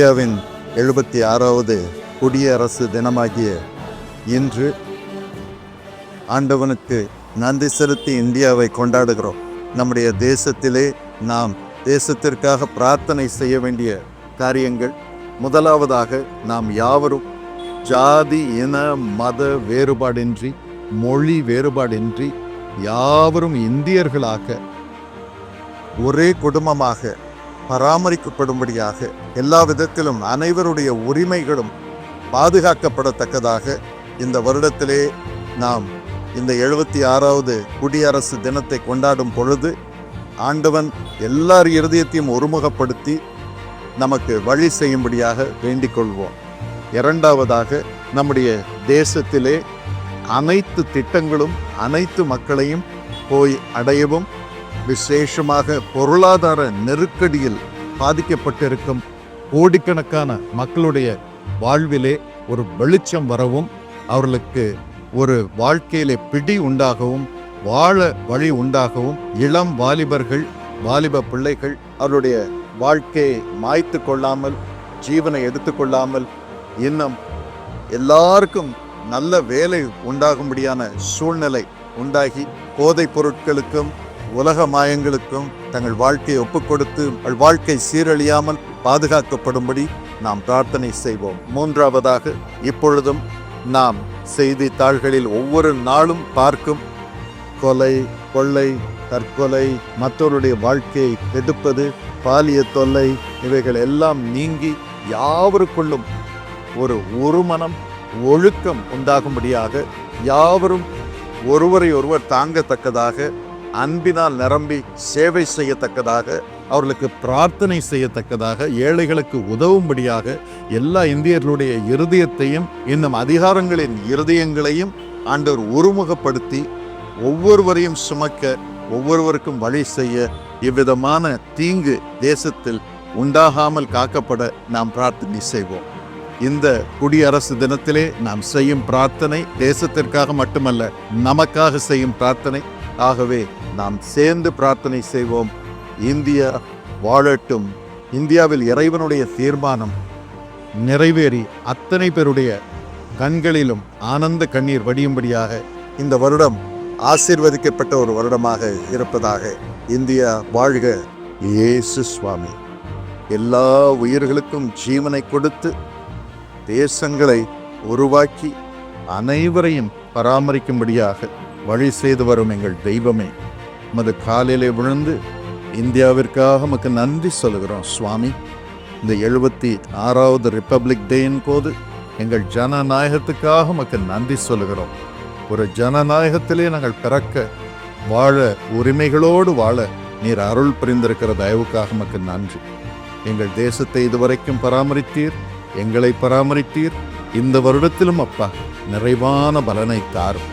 இந்தியாவின் எழுபத்தி ஆறாவது குடியரசு தினமாகிய இன்று ஆண்டவனுக்கு நன்றி செலுத்தி இந்தியாவை கொண்டாடுகிறோம். நம்முடைய தேசத்திலே நாம் தேசத்திற்காக பிரார்த்தனை செய்ய வேண்டிய காரியங்கள். முதலாவதாக நாம் யாவரும் ஜாதி இன மத வேறுபாடின்றி மொழி வேறுபாடின்றி யாவரும் இந்தியர்களாக ஒரே குடும்பமாக பராமரிக்கப்படும்படியாக எல்லா விதத்திலும் அனைவருடைய உரிமைகளும் பாதுகாக்கப்படத்தக்கதாக இந்த வருடத்திலே நாம் இந்த எழுபத்தி ஆறாவது குடியரசு தினத்தை கொண்டாடும் பொழுது ஆண்டவன் எல்லார் இருதயத்தையும் ஒருமுகப்படுத்தி நமக்கு வழி செய்யும்படியாக வேண்டிக் கொள்வோம் இரண்டாவதாக நம்முடைய தேசத்திலே அனைத்து திட்டங்களும் அனைத்து மக்களையும் போய் அடையவும் விசேஷமாக பொருளாதார நெருக்கடியில் பாதிக்கப்பட்டிருக்கும் கோடிக்கணக்கான மக்களுடைய வாழ்விலே ஒரு வெளிச்சம் வரவும் அவர்களுக்கு ஒரு வாழ்க்கையிலே பிடி உண்டாகவும் வாழ வழி உண்டாகவும் இளம் வாலிபர்கள் வாலிப பிள்ளைகள் அவருடைய வாழ்க்கையை மாய்த்து கொள்ளாமல் ஜீவனை எடுத்துக்கொள்ளாமல் இன்னும் எல்லாருக்கும் நல்ல வேலை உண்டாகும்படியான சூழ்நிலை உண்டாகி போதைப் பொருட்களுக்கும் உலக மாயங்களுக்கும் தங்கள் வாழ்க்கையை ஒப்புக் கொடுத்து வாழ்க்கை சீரழியாமல் பாதுகாக்கப்படும்படி நாம் பிரார்த்தனை செய்வோம். மூன்றாவதாக இப்பொழுதும் நாம் செய்தித்தாள்களில் ஒவ்வொரு நாளும் பார்க்கும் கொலை கொள்ளை தற்கொலை மற்றவருடைய வாழ்க்கையை கெடுப்பது பாலிய தொல்லை இவைகள் எல்லாம் நீங்கி யாவருக்குள்ளும் ஒரு ஒருமனம் ஒழுக்கம் உண்டாகும்படியாக யாவரும் ஒருவரை ஒருவர் தாங்கத்தக்கதாக அன்பினால் நிரம்பி சேவை செய்யத்தக்கதாக அவர்களுக்கு பிரார்த்தனை செய்யத்தக்கதாக ஏழைகளுக்கு உதவும்படியாக எல்லா இந்தியர்களுடைய இருதயத்தையும் இன்னும் அதிகாரங்களின் இருதயங்களையும் ஆண்டவர் ஒருமுகப்படுத்தி ஒவ்வொருவரையும் சுமக்க ஒவ்வொருவருக்கும் வழி செய்ய இவ்விதமான தீங்கு தேசத்தில் உண்டாகாமல் காக்கப்பட நாம் பிரார்த்தனை செய்வோம். இந்த குடியரசு தினத்திலே நாம் செய்யும் பிரார்த்தனை தேசத்திற்காக மட்டுமல்ல நமக்காக செய்யும் பிரார்த்தனை ஆகவே நாம் சேர்ந்து பிரார்த்தனை செய்வோம். இந்தியா வாழட்டும். இந்தியாவில் இறைவனுடைய தீர்மானம் நிறைவேறி அத்தனை பேருடைய கண்களிலும் ஆனந்த கண்ணீர் வடியும்படியாக இந்த வருடம் ஆசீர்வதிக்கப்பட்ட ஒரு வருடமாக இருப்பதாக இந்தியா வாழ்க. இயேசு சுவாமி. எல்லா உயிர்களுக்கும் ஜீவனை கொடுத்து தேசங்களை உருவாக்கி அனைவரையும் பராமரிக்கும்படியாக வழி செய்து வரும் எங்கள் தெய்வமே. உமது காலையிலே விழுந்து இந்தியாவிற்காக உமக்கு நன்றி சொல்கிறோம் சுவாமி. இந்த எழுபத்தி ஆறாவது ரிப்பப்ளிக் டேயின் போது எங்கள் ஜனநாயகத்துக்காக உமக்கு நன்றி சொல்கிறோம் ஒரு ஜனநாயகத்திலே நாங்கள் பிறக்க வாழ உரிமைகளோடு வாழ நீர் அருள் புரிந்திருக்கிற தயவுக்காக உமக்கு நன்றி. எங்கள் தேசத்தை இதுவரைக்கும் பராமரித்தீர் எங்களை பராமரித்தீர். இந்த வருடத்திலும் அப்பா நிறைவான பலனை தாரும்.